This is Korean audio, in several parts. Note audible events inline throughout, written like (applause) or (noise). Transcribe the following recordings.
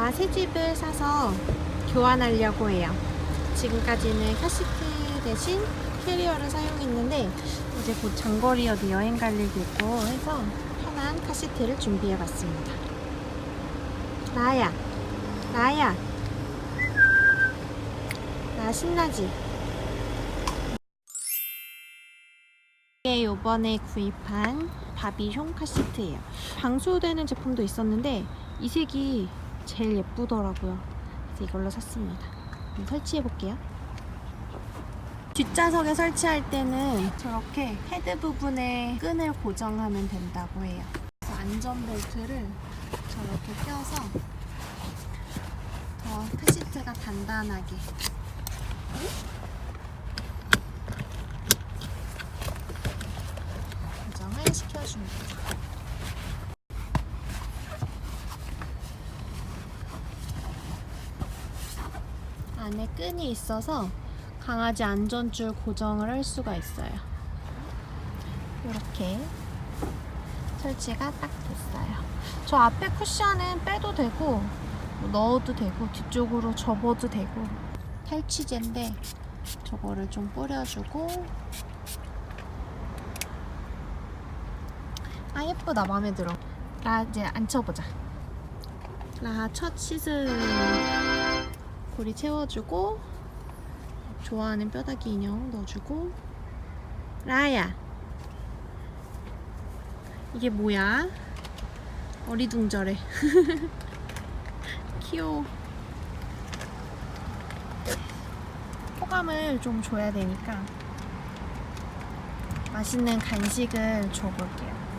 라새 집을 사서 교환하려고 해요. 지금까지는 카시트 대신 캐리어를 사용했는데 이제 곧 장거리 어디 여행 갈 일도 있고 해서 편한 카시트를 준비해 봤습니다. 라야, 라야, 나 신나지? 이게 요번에 구입한 바비숑 카시트예요. 방수되는 제품도 있었는데 이 색이 제일 예쁘더라고요. 그래서 이걸로 샀습니다. 설치해 볼게요. 뒷좌석에 설치할 때는 저렇게 헤드 부분에 끈을 고정하면 된다고 해요. 그래서 안전벨트를 저렇게 껴서 더 카시트가 단단하게 고정을 시켜줍니다. 안에 끈이 있어서 강아지 안전줄 고정을 할 수가 있어요. 이렇게 설치가 딱 됐어요. 저 앞에 쿠션은 빼도 되고 뭐 넣어도 되고 뒤쪽으로 접어도 되고. 탈취제인데 저거를 좀 뿌려주고. 아 예쁘다. 마음에 들어. 라 이제 앉혀보자. 라첫 시즌 고리 채워주고 좋아하는 뼈다귀 인형 넣어주고. 라야. 이게 뭐야? 어리둥절해. (laughs) 귀여워. 호감을 좀 줘야 되니까 맛있는 간식을 줘볼게요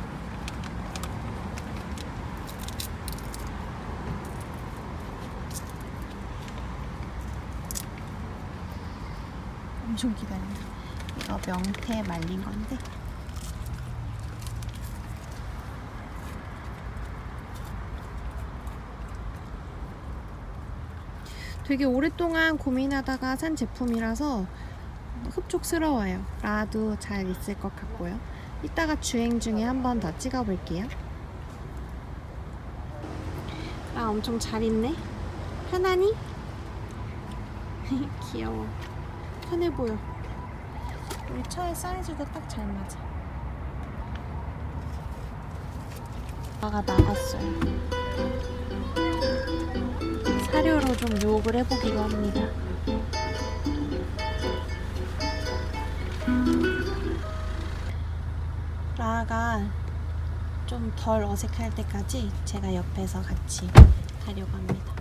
엄청 기다린다. 이거 명태 말린 건데. 되게 오랫동안 고민하다가 산 제품이라서 흡족스러워요. 라도 잘 있을 것 같고요. 이따가 주행 중에 한 번 더 찍어볼게요. 라 엄청 잘 있네. 편하니? (laughs) 귀여워. 편해 보여. 우리 차의 사이즈도 딱 잘 맞아. 아가 나갔어요. 사료로 좀 유혹을 해보기로 합니다. 라가 좀 덜 어색할 때까지 제가 옆에서 같이 하려고 합니다.